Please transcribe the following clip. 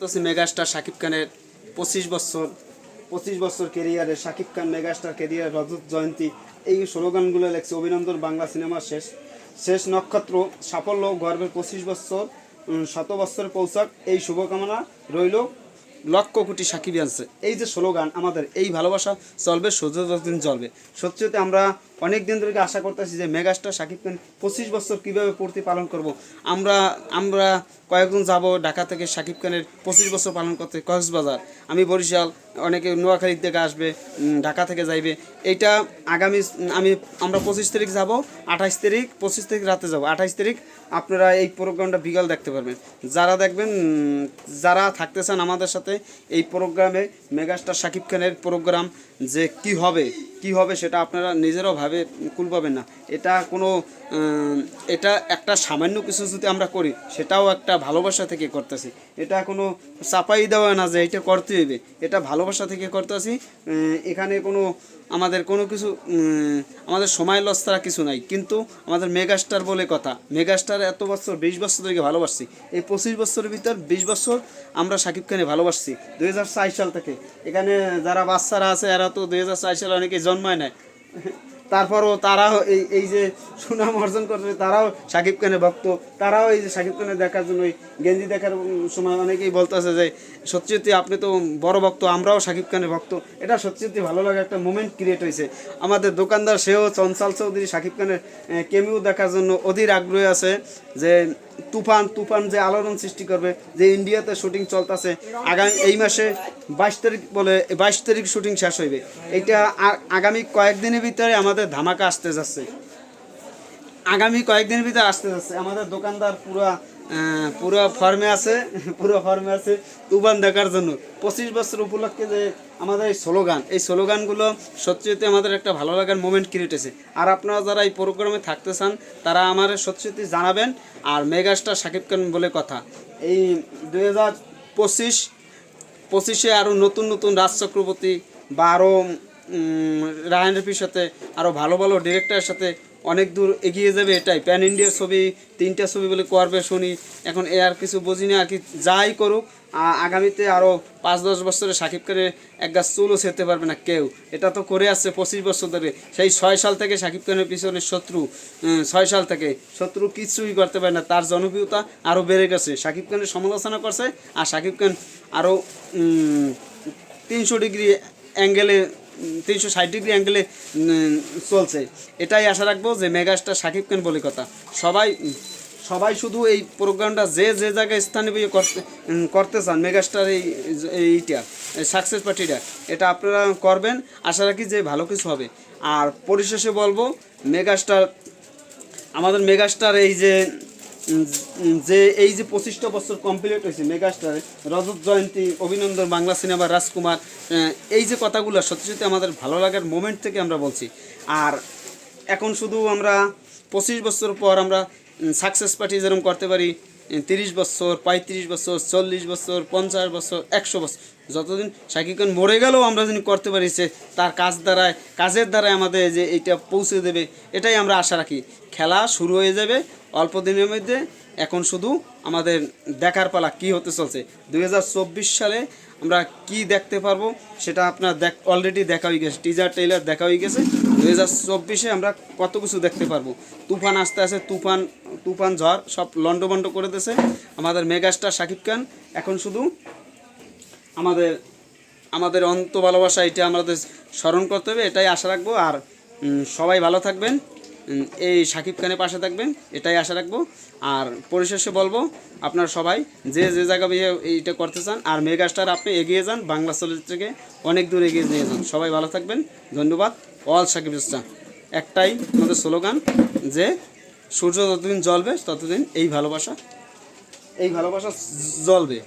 করতেছি মেগাস্টার শাকিব খানের পঁচিশ বছর পঁচিশ বছর কেরিয়ারে শাকিব খান মেগাস্টার কেরিয়ার রজত জয়ন্তী, এই স্লোগানগুলো লেখছে অভিনন্দন বাংলা সিনেমার শেষ। শেষ নক্ষত্র সাফল্য গর্বের পঁচিশ বছর শত বছরে পৌঁছাক, এই শুভকামনা রইল লক্ষ কোটি সাকিব আনছে এই যে স্লোগান আমাদের, এই ভালোবাসা চলবে সহ্য যতদিন চলবে সত্যিতে আমরা অনেক দিন ধরে আশা করতেছি যে মেগাস্টার সাকিব খান পঁচিশ বছর কীভাবে পূর্তি পালন করব, আমরা আমরা কয়েকজন যাব ঢাকা থেকে সাকিব খানের পঁচিশ বছর পালন করতে, কক্সবাজার। আমি বরিশাল, অনেকে নোয়াখালীর থেকে আসবে ঢাকা থেকে যাইবে। এইটা আগামী, আমি, আমরা পঁচিশ তারিখ যাব আঠাইশ তারিখ, পঁচিশ তারিখ রাতে যাব। আঠাইশ তারিখ আপনারা এই প্রোগ্রামটা বিকাল দেখতে পারবেন। যারা দেখবেন যারা থাকতে চান আমাদের সাথে, এই প্রোগ্রামে মেগাস্টার শাকিব খানের প্রোগ্রাম যে কি হবে কি হবে সেটা আপনারা নিজেরাও ভাবে, কুল পাবেন না। এটা কোনো এটা একটা সামান্য কিছু যদি আমরা করি, সেটাও একটা ভালোবাসা থেকে করতেছি। এটা কোনো চাপাই দেওয়া না যে এটা করতে হইবে। এটা ভালোবাসা থেকে করতেছি এখানে কোনো, আমাদের কোনো কিছু আমাদের সময় লস ছাড়া কিছু নাই। কিন্তু আমাদের মেগাস্টার বলে কথা মেগাস্টার এত বছর, বিশ বছর থেকে ভালোবাসছি। এই পঁচিশ বছরের ভিতর বিশ বছর আমরা শাকিব খানে ভালোবাসছি, দুই হাজার সাল থেকে। এখানে যারা বাচ্চারা আছে, এরা তো দুই হাজার সালে অনেকে জন্মায় নেয় তারপরও তারাও এই এই যে সুনাম অর্জন করছে, তারাও শাকিব খানের ভক্ত। তারাও এই যে শাকিব খানের দেখার জন্য ওই গেঞ্জি দেখার সময় অনেকেই বলতেছে যে, সত্যি আপনি তো বড় ভক্ত, আমরাও শাকিব খানের ভক্ত। এটা সত্যি সত্যি ভালো লাগে একটা মোমেন্ট ক্রিয়েট হয়েছে। আমাদের দোকানদার সেও চঞ্চল চৌধুরী শাকিব খানের কেমিও দেখার জন্য অধীর আগ্রহী আছে যে তুফান তুফান যে আলোড়ন সৃষ্টি করবে, যে ইন্ডিয়াতে শুটিং চলতেছে, আগামী এই মাসে বাইশ তারিখ বলে বাইশ তারিখ শুটিং শেষ হইবে। এটা আগামী কয়েকদিনের ভিতরে আমাদের ধামাকা আসতে যাচ্ছে। আগামী কয়েকদিনের ভিতরে আসতে যাচ্ছে। আমাদের দোকানদার পুরা পুরো ফর্মে আছে, পুরো ফর্মে আছে তুফান দেখার জন্য। পঁচিশ বছর উপলক্ষে যে আমাদের এই স্লোগান এই স্লোগানগুলো সত্যি আমাদের একটা ভালো লাগার মোমেন্ট ক্রিয়েট হয়েছে। আর আপনারা যারা এই প্রোগ্রামে থাকতে চান, তারা আমার সত্যি জানাবেন। আর মেগাস্টার শাকিব খান বলে কথা, এই দুই হাজার পঁচিশ, পঁচিশে আরও নতুন নতুন রাজ চক্রবর্তী বা আরও রায়ন রফির সাথে আরও ভালো ভালো ডিরেক্টরের সাথে অনেক দূর এগিয়ে যাবে এটাই। প্যান ইন্ডিয়ার ছবি, তিনটা ছবি বলে করবে শুনি। এখন এ আর কিছু বুঝি না, আর কি যাই করুক আগামীতে আরও পাঁচ দশ বছরে সাকিব খানের এক গাছ চুলও ছেড়তে পারবে না কেউ। এটা তো করে আসছে পঁচিশ বছর ধরে। সেই ছয় সাল থেকে সাকিব খানের পিছনে শত্রু ছয় সাল থেকে। শত্রু কিছুই করতে পারে না, তার জনপ্রিয়তা আরও বেড়ে গেছে। সাকিব খানের সমালোচনা করছে, আর সাকিব খান আরও তিনশো ডিগ্রি অ্যাঙ্গেলে তিনশো ষাট ডিগ্রি অ্যাঙ্গেলে চলছে। এটাই আশা রাখব যে মেগাস্টার সাকিব খান বলে কথা। সবাই সবাই শুধু এই প্রোগ্রামটা যে যে জায়গায় স্থানীয় বিয়ে করতে করতে চান, মেগাস্টার এই এইটা সাকসেস পার্টিটা এটা আপনারা করবেন। আশা রাখি যে ভালো কিছু হবে। আর পরিশেষে বলব, মেগাস্টার, আমাদের মেগাস্টার এই যে যে এই যে পঁচিশটা বছর কমপ্লিট হয়েছে মেগাস্টারে রজত জয়ন্তী, অভিনন্দন, বাংলা সিনেমা রাজকুমার এই যে কথাগুলো সত্যি সত্যি আমাদের ভালো লাগার মোমেন্ট থেকে আমরা বলছি। আর এখন শুধু আমরা পঁচিশ বছর পর আমরা সাকসেস পার্টি যেরকম করতে পারি, তিরিশ বছর, পঁয়ত্রিশ বছর, চল্লিশ বছর, পঞ্চাশ বছর, একশো বছর যতদিন শাকিব খান মরে গেলেও আমরা যদি করতে পারি সে তার কাজ দ্বারায়, কাজের দ্বারাই আমাদের যে এইটা পৌঁছে দেবে, এটাই আমরা আশা রাখি। খেলা শুরু হয়ে যাবে অল্প দিনের মধ্যে। এখন শুধু আমাদের দেখার পালা কি হতে চলছে। দুই হাজার চব্বিশ সালে আমরা কি দেখতে পারব সেটা আপনার দেখ অলরেডি দেখা হয়ে গেছে। টিজার টেইলার দেখা হয়ে গেছে। দুই হাজার চব্বিশে আমরা কত কিছু দেখতে পারব। তুফান আসতে আসে তুফান তুফান ঝড় সব লন্ডভন্ড করে দিয়েছে। আমাদের মেগাস্টার শাকিব খান এখন শুধু আমাদের আমাদের অন্ত ভালোবাসা, এটা আমাদের স্মরণ করতে হবে, এটাই আশা রাখব। আর সবাই ভালো থাকবেন। এই সাকিব খানের পাশে থাকবেন, এটাই আশা রাখব। আর পরিশেষে বলব, আপনারা সবাই যে যে জায়গা এইটা করতে চান, আর মেগাস্টার আপনি এগিয়ে যান, বাংলা চলচ্চিত্রকে অনেক দূর এগিয়ে নিয়ে যান। সবাই ভালো থাকবেন, ধন্যবাদ। অল সাকিব ইসলাম একটাই আমাদের স্লোগান যে, সূর্য যতদিন জ্বলবে, ততদিন এই ভালোবাসা এই ভালোবাসা জ্বলবে।